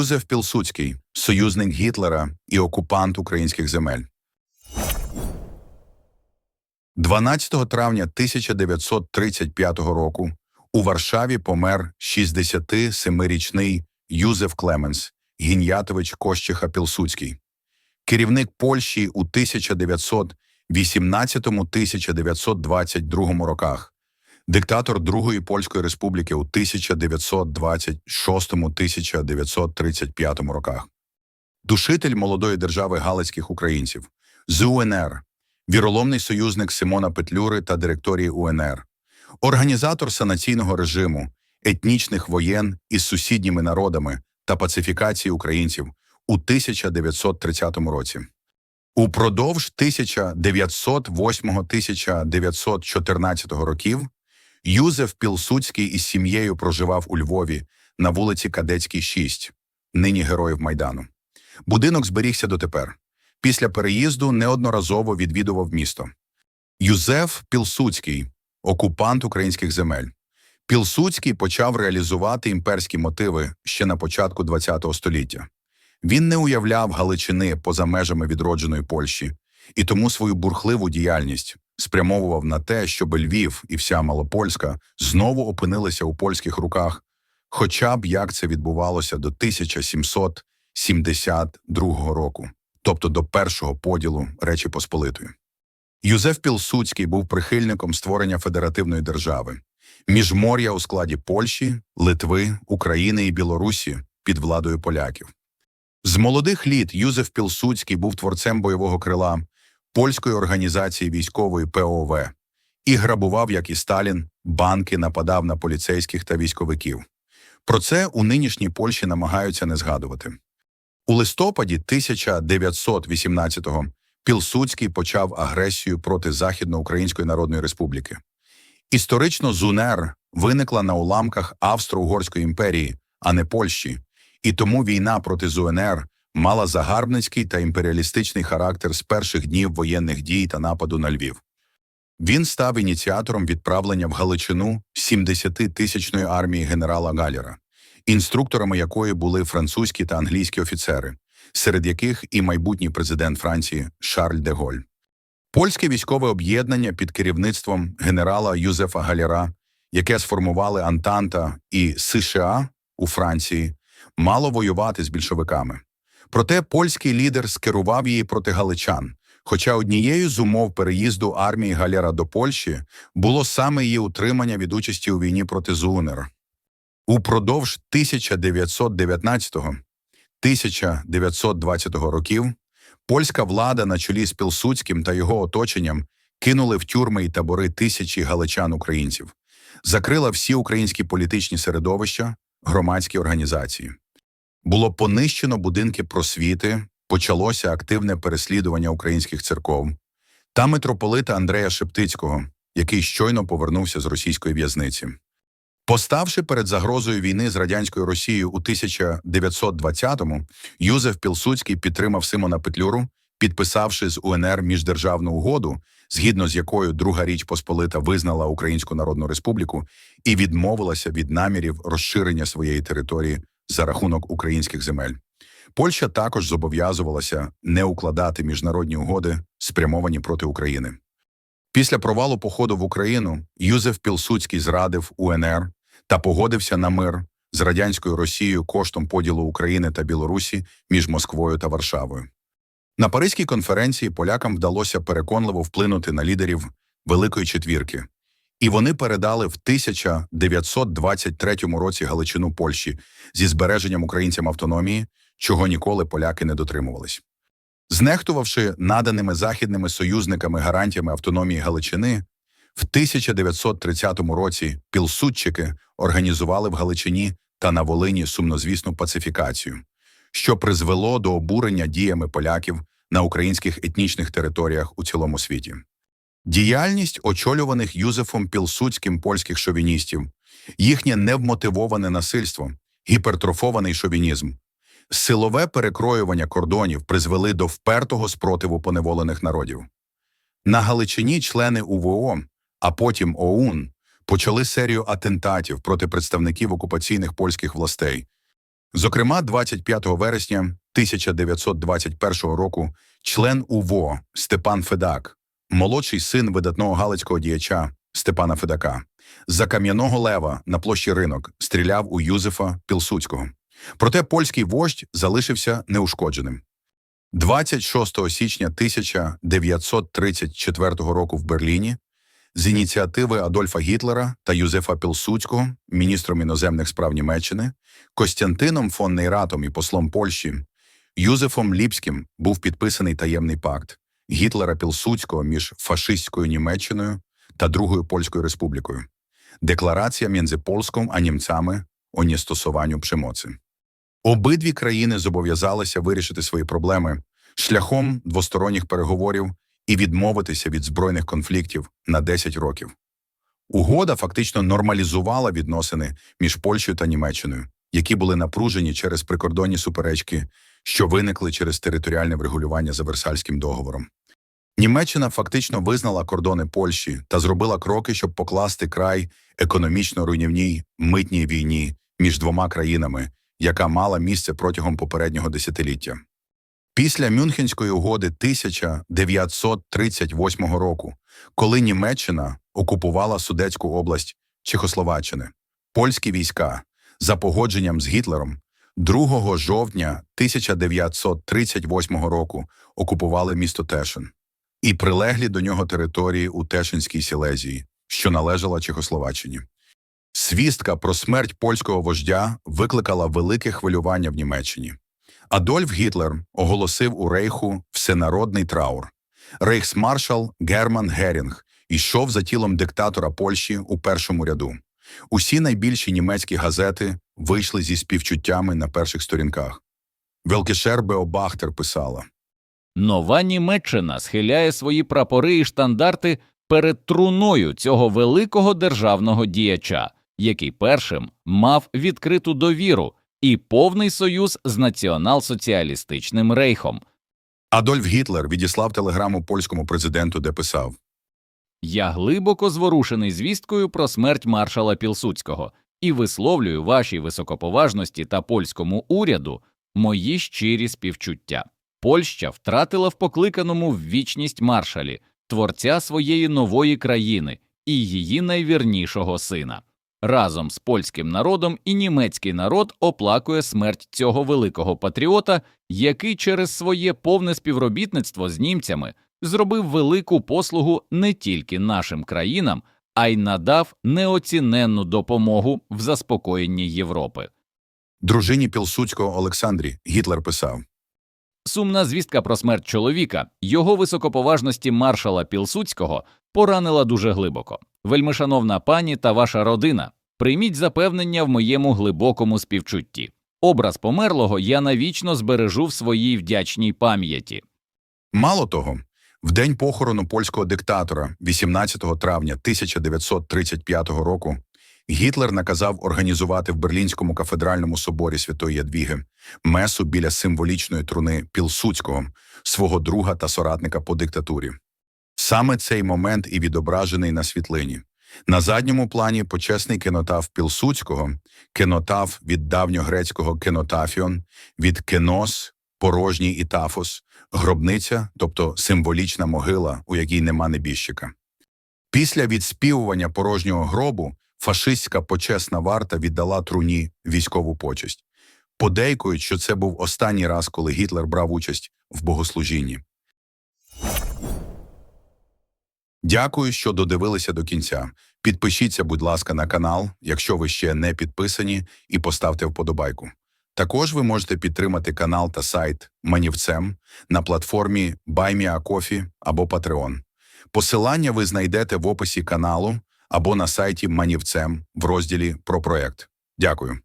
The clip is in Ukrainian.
Юзеф Пілсуцький, союзник Гітлера і окупант українських земель. 12 травня 1935 року у Варшаві помер 67-річний Юзеф Клеменс Гінятович Кощиха Пілсуцький, керівник Польщі у 1918-1922 роках, диктатор Другої Польської Республіки у 1926-1935 роках, душитель молодої держави галицьких українців, з УНР, віроломний союзник Симона Петлюри та директорії УНР, організатор санаційного режиму, етнічних воєн із сусідніми народами та пацифікації українців у 1930 році. Упродовж 1908-1914 років Юзеф Пілсуцький із сім'єю проживав у Львові на вулиці Кадетській, 6, нині Героїв Майдану. Будинок зберігся дотепер. Після переїзду неодноразово відвідував місто. Юзеф Пілсуцький, окупант українських земель. Пілсуцький почав реалізувати імперські мотиви ще на початку ХХ століття. Він не уявляв Галичини поза межами відродженої Польщі і тому свою бурхливу діяльність спрямовував на те, щоб Львів і вся Малопольська знову опинилися у польських руках, хоча б як це відбувалося до 1772 року, тобто до першого поділу Речі Посполитої. Юзеф Пілсуцький був прихильником створення федеративної держави, міжмор'я у складі Польщі, Литви, України і Білорусі під владою поляків. З молодих літ Юзеф Пілсуцький був творцем бойового крила польської організації військової ПОВ і грабував, як і Сталін, банки нападав на поліцейських та військовиків. Про це у нинішній Польщі намагаються не згадувати. У листопаді 1918-го Пілсуцький почав агресію проти Західноукраїнської Народної Республіки. Історично ЗУНЕР виникла на уламках Австро-Угорської імперії, а не Польщі, і тому війна проти ЗУНР мала загарбницький та імперіалістичний характер з перших днів воєнних дій та нападу на Львів. Він став ініціатором відправлення в Галичину 70-тисячної армії генерала Галіра, інструкторами якої були французькі та англійські офіцери, серед яких і майбутній президент Франції Шарль де Голь. Польське військове об'єднання під керівництвом генерала Юзефа Галяра, яке сформували Антанта і США у Франції, мало воювати з більшовиками. Проте польський лідер скерував її проти галичан, хоча однією з умов переїзду армії Галяра до Польщі було саме її утримання від участі у війні проти ЗУНР. Упродовж 1919-1920 років польська влада на чолі з Пілсуцьким та його оточенням кинули в тюрми і табори тисячі галичан-українців, закрила всі українські політичні середовища, громадські організації. Було понищено будинки просвіти, почалося активне переслідування українських церков та митрополита Андрея Шептицького, який щойно повернувся з російської в'язниці. Поставши перед загрозою війни з радянською Росією у 1920-му, Юзеф Пілсуцький підтримав Симона Петлюру, підписавши з УНР міждержавну угоду, згідно з якою Друга Річ Посполита визнала Українську Народну Республіку і відмовилася від намірів розширення своєї території за рахунок українських земель. Польща також зобов'язувалася не укладати міжнародні угоди, спрямовані проти України. Після провалу походу в Україну Юзеф Пілсуцький зрадив УНР та погодився на мир з радянською Росією коштом поділу України та Білорусі між Москвою та Варшавою. На Паризькій конференції полякам вдалося переконливо вплинути на лідерів Великої Четвірки, і вони передали в 1923 році Галичину Польщі зі збереженням українцям автономії, чого ніколи поляки не дотримувались. Знехтувавши наданими західними союзниками гарантіями автономії Галичини, в 1930 році пілсудчики організували в Галичині та на Волині сумнозвісну пацифікацію, що призвело до обурення діями поляків на українських етнічних територіях у цілому світі. Діяльність очолюваних Юзефом Пілсудським польських шовіністів, їхнє невмотивоване насильство, гіпертрофований шовінізм, силове перекроювання кордонів призвели до впертого спротиву поневолених народів. На Галичині члени УВО, а потім ОУН, почали серію атентатів проти представників окупаційних польських властей, Зокрема, 25 вересня 1921 року член УВО Степан Федак, молодший син видатного галицького діяча Степана Федака, за кам'яного лева на площі ринок стріляв у Юзефа Пілсуцького. Проте польський вождь залишився неушкодженим. 26 січня 1934 року в Берліні з ініціативи Адольфа Гітлера та Юзефа Пілсуцького, міністром іноземних справ Німеччини, Костянтином фон Нейратом і послом Польщі, Юзефом Ліпським був підписаний таємний пакт Гітлера Пілсуцького між фашистською Німеччиною та Другою Польською Республікою. Декларація між Польськом а німцями о нестосуванню пшемоці. Обидві країни зобов'язалися вирішити свої проблеми шляхом двосторонніх переговорів і відмовитися від збройних конфліктів на 10 років. Угода фактично нормалізувала відносини між Польщею та Німеччиною, які були напружені через прикордонні суперечки, що виникли через територіальне врегулювання за Версальським договором. Німеччина фактично визнала кордони Польщі та зробила кроки, щоб покласти край економічно руйнівній митній війні між двома країнами, яка мала місце протягом попереднього десятиліття. Після Мюнхенської угоди 1938 року, коли Німеччина окупувала Судецьку область Чехословаччини, польські війська за погодженням з Гітлером 2 жовтня 1938 року окупували місто Тешин і прилеглі до нього території у Тешинській Сілезії, що належала Чехословаччині. Свістка про смерть польського вождя викликала велике хвилювання в Німеччині. Адольф Гітлер оголосив у Рейху всенародний траур. Рейхсмаршал Герман Герінг йшов за тілом диктатора Польщі у першому ряду. Усі найбільші німецькі газети вийшли зі співчуттями на перших сторінках. Велкешер Беобахтер писала Нова Німеччина схиляє свої прапори і штандарти перед труною цього великого державного діяча, який першим мав відкриту довіру і повний союз з націонал-соціалістичним рейхом. Адольф Гітлер відіслав телеграму польському президенту, де писав Я глибоко зворушений звісткою про смерть маршала Пілсуцького і висловлюю вашій високоповажності та польському уряду мої щирі співчуття. Польща втратила в покликаному в вічність маршалі, творця своєї нової країни і її найвірнішого сина. Разом з польським народом і німецький народ оплакує смерть цього великого патріота, який через своє повне співробітництво з німцями зробив велику послугу не тільки нашим країнам, а й надав неоціненну допомогу в заспокоєнні Європи. дружині Пілсуцького Олександрі. Гітлер писав Сумна звістка про смерть чоловіка, його високоповажності маршала Пілсуцького поранила дуже глибоко. Вельмишановна пані та ваша родина, прийміть запевнення в моєму глибокому співчутті. Образ померлого я навічно збережу в своїй вдячній пам'яті. Мало того, в день похорону польського диктатора, 18 травня 1935 року, Гітлер наказав організувати в Берлінському кафедральному соборі Святої Ядвіги месу біля символічної труни Пілсуцького, свого друга та соратника по диктатурі. Саме цей момент і відображений на світлині. На задньому плані почесний кенотаф Пілсуцького, кенотаф від давньогрецького кенотафіон, від кенос, порожній і тафос, гробниця, тобто символічна могила, у якій нема небіжчика. Після відспівування порожнього гробу фашистська почесна варта віддала труні військову почесть. Подейкують, що це був останній раз, коли Гітлер брав участь в богослужінні. Дякую, що додивилися до кінця. Підпишіться, будь ласка, на канал, якщо ви ще не підписані, і поставте вподобайку. Також ви можете підтримати канал та сайт Манівцем на платформі BuyMeACoffee або Patreon. Посилання ви знайдете в описі каналу або на сайті Манівцем в розділі про проект. Дякую.